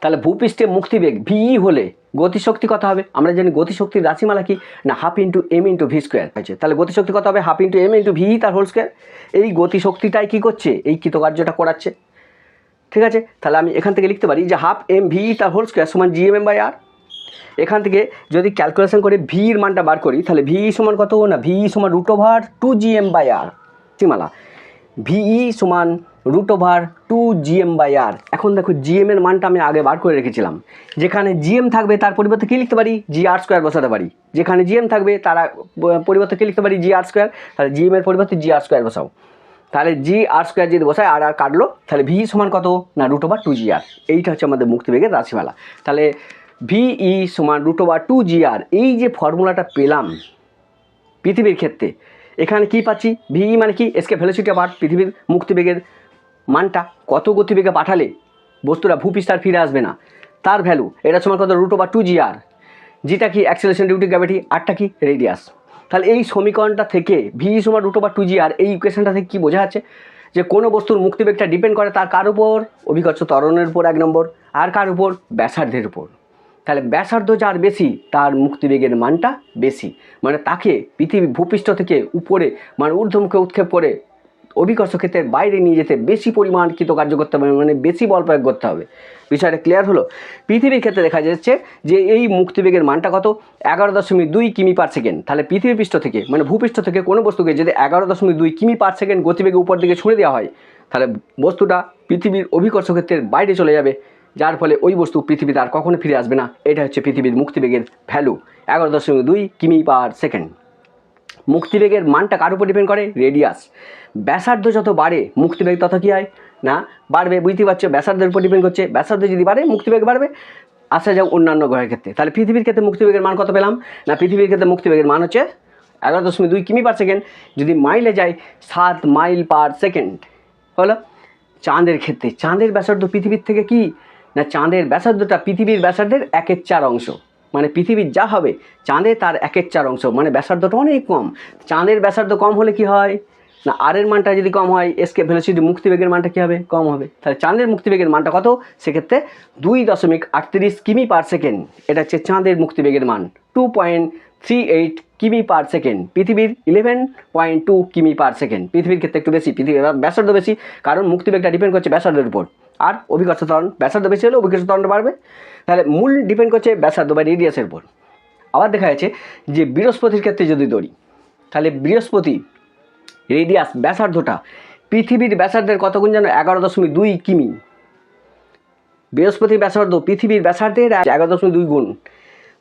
তাহলে ভূপৃষ্ঠে মুক্তিবেগ ভিই হলে গতিশক্তি কত হবে? আমরা জানি গতিশক্তির রাশিমালা কি? না half into M into V square আছে তাহলে গতিশক্তি কত হবে? Half into M into V তার হোল স্কোয়ার এই গতিশক্তিটাই কী করছে? এই কৃতকার্যটা করাচ্ছে। ঠিক আছে? তাহলে আমি এখান থেকে লিখতে পারি যে হাফ এম ভি তার হোল স্কোয়ার সমান G M M by R এখান থেকে যদি ক্যালকুলেশন করে ভির মানটা বার করি, তাহলে ভি সমান কত? না ভি সমান root over two G M by R সীমালা ভিই সমান root over two GM by R এখন দেখো জিএম এর মানটা আমি আগে বার করে রেখেছিলাম। যেখানে জিএম থাকবে, তার পরিবর্তে কী লিখতে পারি? জি আর স্কোয়ার বসাতে পারি। যেখানে জিএম থাকবে, তার পরিবর্তে কী লিখতে পারি? জি আর স্কোয়ার তাহলে জিএম এর পরিবর্তে জি আর স্কোয়ার বসাও। তাহলে জি আর স্কোয়ার যদি বসায় আর আর কাটলো, তাহলে ভি সমান কত? না root over two G R এইটা হচ্ছে আমাদের মুক্তিবেগের রাশিমালা। তাহলে ভিই সমান root over two G R এই যে ফর্মুলাটা পেলাম পৃথিবীর ক্ষেত্রে, এখানে কি পাচ্ছি? ভিই মানে কি? এসকে ভেলোসিটি আর্থ পৃথিবীর মুক্তিবেগের মানটা। কত গতিবেগে পাঠালে বস্তুরা ভূপৃষ্ঠার ফিরে আসবে না? তার ভ্যালু এটা সমান কত? Root over two G R যেটা কি অ্যাক্সেলেশন ডিউটি গ্র্যাভিটি আরটা কি রেডিয়াস তাহলে এই সমীকরণটা থেকে ভি সমান root over two G R এই ইকুয়েশনটা থেকে কী বোঝা যাচ্ছে? যে কোনো বস্তুর মুক্তিবেগটা ডিপেন্ড করে তার কার উপর? অভিকর্ষ ত্বরণের উপর এক নম্বর, আর কার উপর? ব্যাসার্ধের উপর। তাহলে ব্যাসার্ধ যার বেশি, তার মুক্তিবেগের মানটা বেশি। মানে তাকে পৃথিবী ভূপৃষ্ঠ থেকে উপরে মানে ঊর্ধ্বমুখে উৎক্ষেপ করে অভিকর্ষ ক্ষেত্রের বাইরে নিয়ে যেতে বেশি পরিমাণ কৃতকার্য করতে হবে মানে বেশি বল প্রয়োগ করতে হবে। বিষয়টা ক্লিয়ার হলো? পৃথিবীর ক্ষেত্রে দেখা যাচ্ছে যে এই মুক্তিবেগের মানটা কত? এগারো দশমিক দুই কিমি পার সেকেন্ড। তাহলে পৃথিবী পৃষ্ঠ থেকে মানে ভূপৃষ্ঠ থেকে কোনো বস্তুকে যদি এগারো দশমিক দুই কিমি পার সেকেন্ড গতিবেগে উপর দিকে ছুঁড়ে দেওয়া হয়, তাহলে বস্তুটা পৃথিবীর অভিকর্ষ ক্ষেত্রের বাইরে চলে যাবে। যার ফলে ওই বস্তু পৃথিবীতে আর কখনো ফিরে আসবে না। এটা হচ্ছে পৃথিবীর মুক্তিবেগের ভ্যালু। এগারো দশমিক দুই কিমি পার সেকেন্ড। মুক্তিবেগের মানটা কার উপর ডিপেন্ড করে? রেডিয়াস। ব্যাসার্ধ যত বাড়ে, মুক্তিবেগ তত কী হয়? না, বাড়বে। বুঝতে পারছ? ব্যাসার্ধের উপর ডিপেন্ড করছে। ব্যাসার্ধ যদি বাড়ে, মুক্তিবেগ বাড়বে। আসা যাও অন্যান্য গ্রহের ক্ষেত্রে। তাহলে পৃথিবীর ক্ষেত্রে মুক্তিবেগের মান কত পেলাম? না, পৃথিবীর ক্ষেত্রে মুক্তিবেগের মান হচ্ছে এগারো দশমিক দুই কিমি পার সেকেন্ড। যদি মাইলে যায় সাত মাইল পার সেকেন্ড। হলো? চাঁদের ক্ষেত্রে। চাঁদের ব্যাসার্ধ পৃথিবীর থেকে কি? না চাঁদের ব্যাসার্ধটা পৃথিবীর ব্যাসার্ধের একের চার অংশ। মানে পৃথিবীর যা হবে, চাঁদে তার একের চার অংশ মানে ব্যাসার্ধটা অনেক কম। চাঁদের ব্যাসার্ধ কম হলে কি হয়? না আর এর মানটা যদি কম হয় এসকে ভেলোসিটি মুক্তিবেগের মানটা কী হবে? কম হবে। তাহলে চাঁদের মুক্তিবেগের মানটা কত? সেক্ষেত্রে দুই দশমিক আটত্রিশ কিমি পার সেকেন্ড এটা হচ্ছে চাঁদের মুক্তিবেগের মান। Two point three eight km per second পৃথিবীর eleven point two km per second পৃথিবীর ক্ষেত্রে একটু বেশি, পৃথিবীর ব্যাসার্ধ বেশি, কারণ মুক্তিবেগটা ডিপেন্ড করছে ব্যাসার্ধের উপর। আর অভিকর্ষ ত্বরণ ব্যাসার্ধ বেশি হলে অভিকর্ষ ত্বরণটা বাড়বে। তাহলে মূল ডিপেন্ড করছে ব্যাসার্ধ বা রেডিয়াসের উপর। আবার দেখা যাচ্ছে যে বৃহস্পতির ক্ষেত্রে যদি দৌড়ি তাহলে বৃহস্পতি রেডিয়াস ব্যাসার্ধটা পৃথিবীর ব্যাসার্ধের কত গুণ যেন এগারো দশমিক দুই কিমি। বৃহস্পতির ব্যাসার্ধ পৃথিবীর ব্যাসার্ধের এগারো দশমিক দুই গুণ।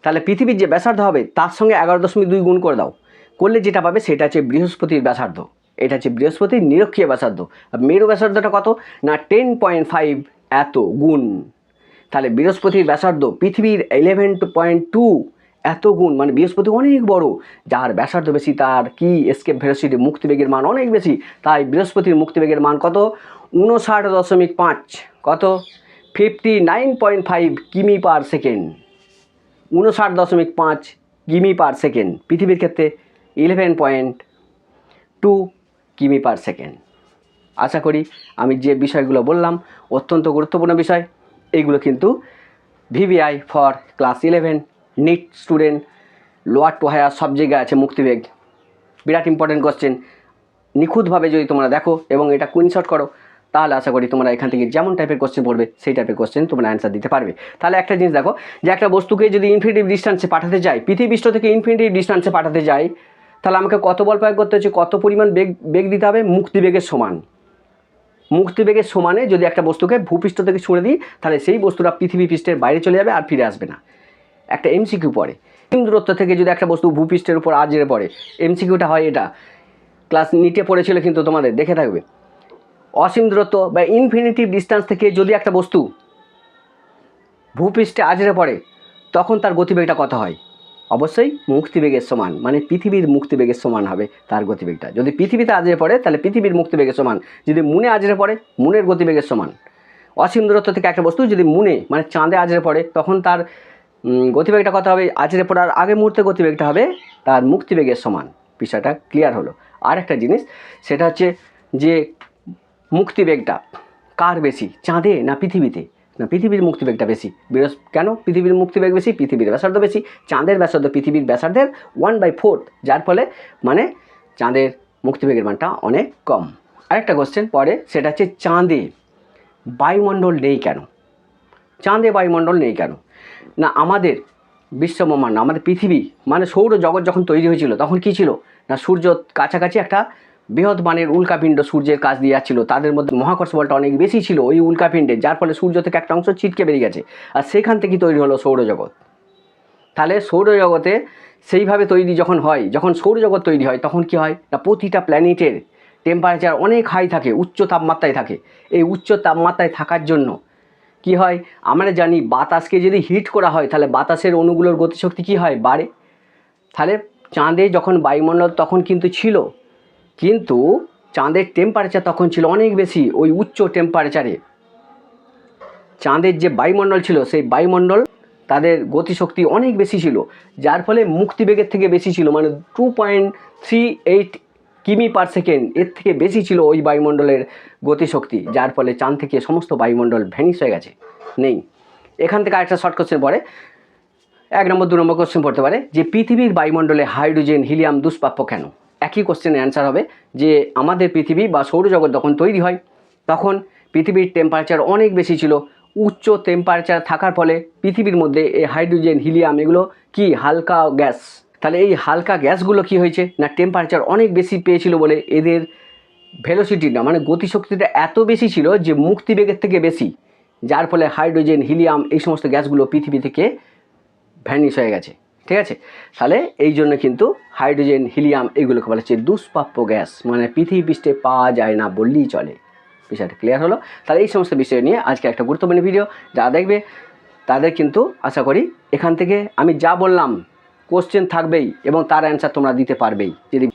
তাহলে পৃথিবীর যে ব্যাসার্ধ হবে, তার সঙ্গে এগারো দশমিক দুই গুণ করে দাও। করলে যেটা পাবে সেটা হচ্ছে বৃহস্পতির ব্যাসার্ধ। এটা হচ্ছে বৃহস্পতির নিরক্ষীয় ব্যাসার্ধ। আর মেরু ব্যাসার্ধটা কত? না টেন পয়েন্ট ফাইভ এত গুণ। তাহলে বৃহস্পতির ব্যাসার্ধ পৃথিবীর ইলেভেন পয়েন্ট টু এত গুণ মানে বৃহস্পতি অনেক বড়। যার ব্যাসার্ধ বেশি, তার কি এসকেপ ভেলোসিটি মুক্তিবেগের মান অনেক বেশি। তাই বৃহস্পতির মুক্তিবেগের মান কত? উনষাট দশমিক পাঁচ। কত? ফিফটি নাইন পয়েন্ট ফাইভ কিমি পার সেকেন্ড। উনষাট দশমিক পাঁচ কিমি পার সেকেন্ড। পৃথিবীর ক্ষেত্রে ইলেভেন পয়েন্ট টু কিমি পার সেকেন্ড আশা করি আমি যে বিষয়গুলো বললাম, অত্যন্ত গুরুত্বপূর্ণ বিষয়। এইগুলো কিন্তু VVI for class eleven NEET student lower to higher সব জায়গায় আছে মুক্তিবেগ। বিরাট ইম্পর্টেন্ট কোশ্চেন নিখুঁতভাবে যদি তোমরা দেখো এবং এটা স্ক্রিনশট করো, তাহলে আশা করি তোমরা এখান থেকে যেমন টাইপের কোশ্চেন পড়বে, সেই টাইপের কোশ্চেন তোমরা অ্যান্সার দিতে পারবে। তাহলে একটা জিনিস দেখো, যে একটা বস্তুকে যদি ইনফিনিটিভ ডিস্টেন্সে পাঠাতে যাই পৃথিবী পৃষ্ঠ থেকে ইনফিনিটিভ ডিস্টেন্সে পাঠাতে যাই তাহলে আমাকে কত বল প্রয়োগ করতে হচ্ছে? কত পরিমাণ বেগ বেগ দিতে হবে? মুক্তিবেগের সমান। মুক্তিবেগের সমানে যদি একটা বস্তুকে ভূপৃষ্ঠ থেকে ছুঁড়ে দিই, তাহলে সেই বস্তুটা পৃথিবী পৃষ্ঠের বাইরে চলে যাবে আর ফিরে আসবে না। একটা এমসিকিউ পড়ে। দূরত্ব থেকে যদি একটা বস্তু ভূপৃষ্ঠের উপর আজরে পড়ে এমসিকিউটা হয় এটা। ক্লাস নিটে পড়েছিল কিন্তু তোমাদের, দেখে থাকবে। অসীম দূরত্ব বা ইনফিনিটিভ ডিস্টেন্স থেকে যদি একটা বস্তু ভূপৃষ্ঠে আজরে পড়ে, তখন তার গতিবেগটা কত হয়? অবশ্যই মুক্তিবেগের সমান মানে পৃথিবীর মুক্তিবেগের সমান হবে তার গতিবেগটা। যদি পৃথিবীতে আজরে পড়ে, তাহলে পৃথিবীর মুক্তিবেগের সমান। যদি মুনে আজরে পড়ে, মুনের গতিবেগের সমান। অসীম দূরত্ব থেকে একটা বস্তু যদি মুনে মানে চাঁদে আজরে পড়ে, তখন তার গতিবেগটা কত হবে? আজরে পড়ার আগে মুহূর্তে গতিবেগটা হবে তার মুক্তিবেগের সমান। বিষয়টা ক্লিয়ার হলো। আর একটা জিনিস, সেটা হচ্ছে যে মুক্তিবেগটা কার বেশি, চাঁদে না পৃথিবীতে? না, পৃথিবীর মুক্তিবেগটা বেশি। বৃহস্প কেন? পৃথিবীর মুক্তিবেগ বেশি, পৃথিবীর ব্যাসার্ধ বেশি। চাঁদের ব্যাসার্ধ পৃথিবীর ব্যাসার্ধের ওয়ান বাই ফোর্থ যার ফলে মানে চাঁদের মুক্তিবেগের মানটা অনেক কম। আরেকটা কোশ্চেন পরে, সেটা হচ্ছে চাঁদে বায়ুমণ্ডল নেই কেন? চাঁদে বায়ুমণ্ডল নেই কেন? না, আমাদের বিশ্বব্রহ্মাণ্ড, আমাদের পৃথিবী মানে সৌর জগৎ যখন তৈরি হয়েছিল, তখন কি ছিল? না, সূর্য কাছাকাছি একটা বৃহৎ মানের উল্কাপিণ্ড সূর্যের কাজ দিয়ে যাচ্ছিল। তাদের মধ্যে মহাকর্ষ বলটা অনেক বেশি ছিল ওই উল্কাপিণ্ডে, যার ফলে সূর্য থেকে একটা অংশ ছিটকে বেরিয়ে গেছে। আর সেখান থেকেই তৈরি হলো সৌরজগৎ। তাহলে সৌরজগতে সেইভাবে তৈরি যখন হয়, যখন সৌরজগৎ তৈরি হয়, তখন কি হয়? না, প্রতিটা প্ল্যানেটের টেম্পারেচার অনেক হাই থাকে, উচ্চ তাপমাত্রায় থাকে। এই উচ্চ তাপমাত্রায় থাকার জন্য কি হয়? আমরা জানি বাতাসকে যদি হিট করা হয়, তাহলে বাতাসের অণুগুলোর গতিশক্তি কি হয়? বাড়ে। তাহলে চাঁদে যখন বায়ুমণ্ডল তখন কিন্তু ছিল কিন্তু চাঁদের টেম্পারেচার তখন ছিল অনেক বেশি, ওই উচ্চ টেম্পারেচারে চাঁদের যে বায়ুমণ্ডল ছিল, সেই বায়ুমণ্ডল তাদের গতিশক্তি অনেক বেশি ছিল, যার ফলে মুক্তিবেগের থেকে বেশি ছিল মানে টু পয়েন্ট থ্রি এইট কিমি পার সেকেন্ড এর থেকে বেশি ছিল ওই বায়ুমণ্ডলের গতিশক্তি, যার ফলে চাঁদ থেকে সমস্ত বায়ুমণ্ডল ভ্যানিশ হয়ে গেছে। নেই। এখান থেকে আরেকটা শর্ট কোশ্চেন পড়ে। এক নম্বর, দু নম্বর কোশ্চেন পড়তে পারে যে পৃথিবীর বায়ুমণ্ডলে হাইড্রোজেন হিলিয়াম দুষ্প্রাপ্য কেন? একই কোশ্চেনের অ্যান্সার হবে, যে আমাদের পৃথিবী বা সৌরজগৎ যখন তৈরি হয়, তখন পৃথিবীর টেম্পারেচার অনেক বেশি ছিল। উচ্চ টেম্পারেচার থাকার ফলে পৃথিবীর মধ্যে এই হাইড্রোজেন হিলিয়াম এগুলো কি? হালকা গ্যাস তাহলে এই হালকা গ্যাসগুলো কি হয়েছে? না টেম্পারেচার অনেক বেশি পেয়েছিল বলে এদের ভেলোসিটিটা মানে গতিশক্তিটা এত বেশি ছিল যে মুক্তিবেগের থেকে বেশি, যার ফলে হাইড্রোজেন হিলিয়াম এই সমস্ত গ্যাসগুলো পৃথিবী থেকে ভ্যানিশ হয়ে গেছে। ঠিক আছে? তাহলে এই জন্য কিন্তু হাইড্রোজেন, হিলিয়াম এগুলোকে বলা হচ্ছে দুষ্প্রাপ্য গ্যাস। মানে পৃথিবী পৃষ্ঠে পাওয়া যায় না, বললেই চলে। বিষয়টা ক্লিয়ার হলো? তাহলে এই সমস্ত বিষয় নিয়ে আজকে একটা গুরুত্বপূর্ণ ভিডিও যা দেখবে, তাদের কিন্তু আশা করি এখান থেকে আমি যা বললাম কোশ্চেন থাকবেই এবং তার অ্যান্সার তোমরা দিতে পারবেই। যদি